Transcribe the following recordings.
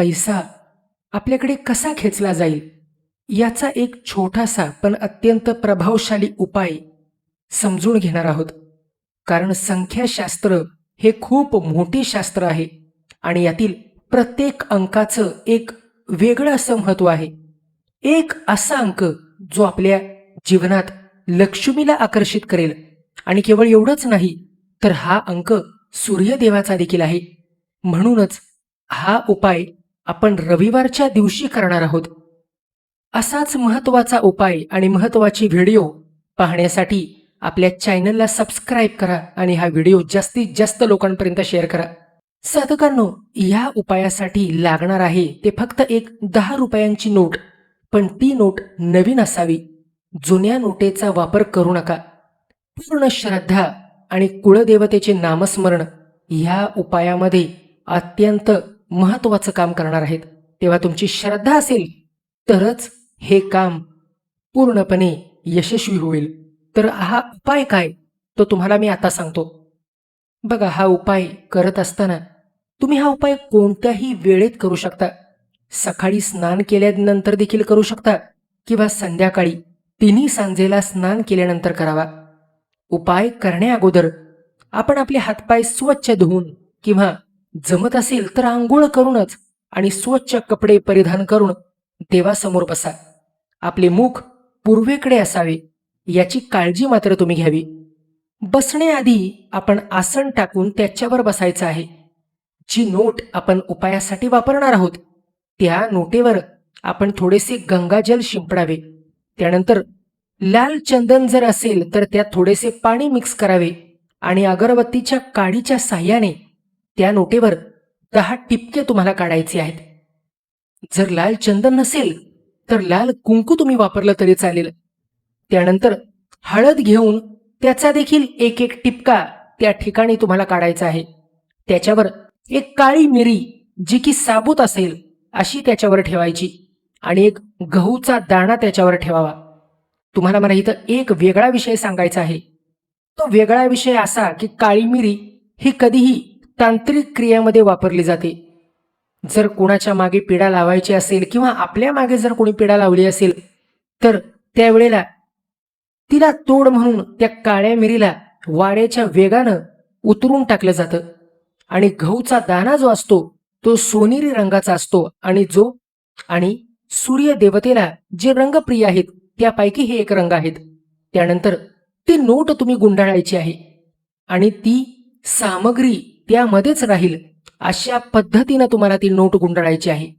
पैसा आपल्याकडे कसा खेचला जाईल याचा एक छोटासा पण अत्यंत प्रभावशाली उपाय समजून घेणार आहोत. कारण संख्याशास्त्र हे खूप मोठे शास्त्र आहे आणि यातील प्रत्येक अंकाचं एक वेगळं असं महत्त्व आहे. एक असा अंक जो आपल्या जीवनात लक्ष्मीला आकर्षित करेल आणि केवळ एवढंच नाही तर हा अंक सूर्यदेवाचा देखील आहे. म्हणूनच हा उपाय आपण रविवारच्या दिवशी करणार आहोत. असाच महत्त्वाचा उपाय आणि महत्वाची व्हिडिओ पाहण्यासाठी आपल्या चॅनलला सबस्क्राईब करा आणि हा व्हिडिओ जास्तीत जास्त लोकांपर्यंत शेअर करा. साधकांनो या उपायासाठी लागणार आहे ते फक्त एक दहा रुपयांची नोट पण ती नोट नवीन असावी. जुन्या नोटेचा वापर करू नका. पूर्ण श्रद्धा आणि कुळदेवतेचे नामस्मरण ह्या उपायामध्ये अत्यंत महत्वाचं काम करणार आहेत. तेव्हा तुमची श्रद्धा असेल तरच हे काम पूर्णपणे यशस्वी होईल. तर हा उपाय काय? तो तुम्हाला मी आता सांगतो. बघा हा उपाय करत असताना तुम्ही हा उपाय कोणत्याही वेळेत करू शकता. सकाळी स्नान केल्यानंतर देखील करू शकता किंवा संध्याकाळी तिन्ही सांजेला स्नान केल्यानंतर करावा. उपाय करण्याअगोदर आपण आपले हातपाय स्वच्छ धुवून किंवा जमत असेल तर आंघोळ करूनच आणि स्वच्छ कपडे परिधान करून देवासमोर बसा. आपले मुख पूर्वेकडे असावे याची काळजी मात्र तुम्ही घ्यावी. बसण्याआधी आपण आसन टाकून त्याच्यावर बसायचं आहे. जी नोट आपण उपायासाठी वापरणार आहोत त्या नोटेवर आपण थोडेसे गंगाजल शिंपडावे. त्यानंतर लाल चंदन जर असेल तर त्यात थोडेसे पाणी मिक्स करावे आणि अगरबत्तीच्या काडीच्या साह्याने त्या नोटेवर दहा टिपके तुम्हाला काढायचे आहेत. जर लाल चंदन नसेल तर लाल कुंकू तुम्ही वापरलं तरी चालेल. त्यानंतर हळद घेऊन त्याचा देखील एक एक टिपका त्या ठिकाणी तुम्हाला काढायचा आहे. त्याच्यावर एक काळी मिरी जी की साबूत असेल अशी त्याच्यावर ठेवायची आणि एक गहूचा दाणा त्याच्यावर ठेवावा. तुम्हाला मला इथं एक वेगळा विषय सांगायचा आहे. तो वेगळा विषय असा की काळी मिरी ही कधीही तांत्रिक क्रियामध्ये वापरली जाते. जर कोणाच्या मागे पिढा लावायची असेल किंवा आपल्या मागे जर कोणी पिढा लावली असेल तर त्यावेळेला तिला तोड म्हणून त्या काळ्या मिरीला वाऱ्याच्या वेगानं उतरून टाकलं जातं. आणि गहूचा दाना जो असतो तो सोनेरी रंगाचा असतो आणि जो आणि सूर्य देवतेला जे रंगप्रिय आहेत त्यापैकी हे एक रंग आहेत. त्यानंतर ती नोट तुम्ही गुंडाळायची आहे. आणि ती सामग्री त्यामध्येच राहील. अशा पद्धतीनं तुम्हाला ती नोट गुंडाळायची आहे.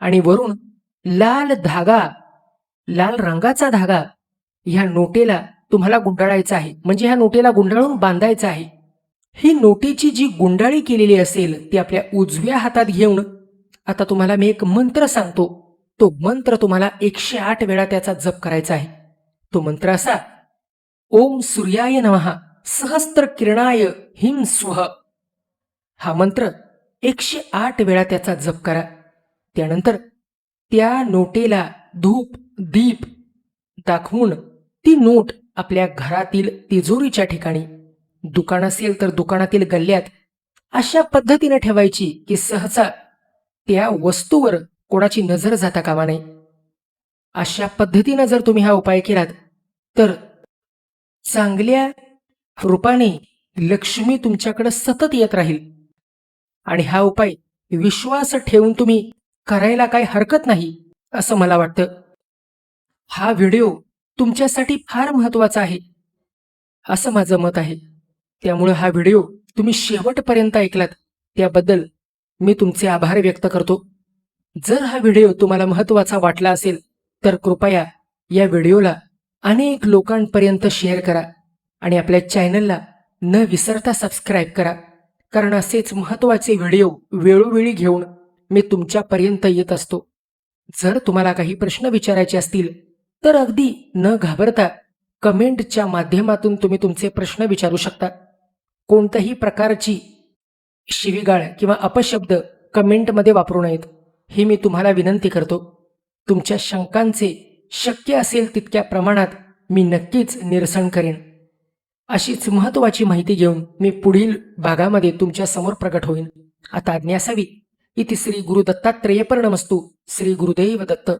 आणि वरून लाल धागा लाल रंगाचा धागा ह्या नोटेला तुम्हाला गुंडाळायचा आहे. म्हणजे ह्या नोटेला गुंडाळून बांधायचा आहे. ही नोटेची जी गुंडाळी केलेली असेल ती आपल्या उजव्या हातात घेऊन आता तुम्हाला मी एक मंत्र सांगतो. तो मंत्र तुम्हाला एकशे आठ वेळा त्याचा जप करायचा आहे. तो मंत्र असा ओम सूर्याय नमः सहस्त्र किरणाय हिम स्वह हा मंत्र एकशे आठ वेळा त्याचा जप करा. त्यानंतर त्या नोटेला धूप दीप दाखवून ती नोट आपल्या घरातील तिजोरीच्या ठिकाणी दुकान असेल तर दुकानातील गल्ल्यात अशा पद्धतीने ठेवायची की सहसा त्या वस्तूवर कोणाची नजर जाता कामा नये. अशा पद्धतीनं जर तुम्ही हा उपाय केलात तर चांगल्या रूपाने लक्ष्मी तुमच्याकडे सतत येत राहील. आणि हा उपाय विश्वास ठेवून तुम्ही करायला काही हरकत नाही असं मला वाटतं. हा व्हिडिओ तुमच्यासाठी फार महत्त्वाचा आहे असं माझं मत आहे. त्यामुळे हा व्हिडिओ तुम्ही शेवटपर्यंत ऐकलात त्याबद्दल मी तुमचे आभार व्यक्त करतो. जर हा व्हिडिओ तुम्हाला महत्त्वाचा वाटला असेल तर कृपया या व्हिडिओला अनेक लोकांपर्यंत शेअर करा आणि आपल्या चॅनलला न विसरता सबस्क्राईब करा. कारण असेच महत्त्वाचे व्हिडिओ वेळोवेळी घेऊन मी तुमच्यापर्यंत येत असतो. जर तुम्हाला काही प्रश्न विचारायचे असतील तर अगदी न घाबरता कमेंटच्या माध्यमातून तुम्ही तुमचे प्रश्न विचारू शकता. कोणत्याही प्रकारची शिवीगाळ किंवा अपशब्द कमेंटमध्ये वापरू नयेत ही मी तुम्हाला विनंती करतो. तुमच्या शंकांचे शक्य असेल तितक्या प्रमाणात मी नक्कीच निरसन करेन. अशीच महत्वाची माहिती घेऊन मी पुढील भागामध्ये तुमच्यासमोर प्रकट होईन. आता आज्ञा असावी. इति श्री गुरु दत्तात्रेय पर्णमस्तु. श्री गुरुदेव दत्त.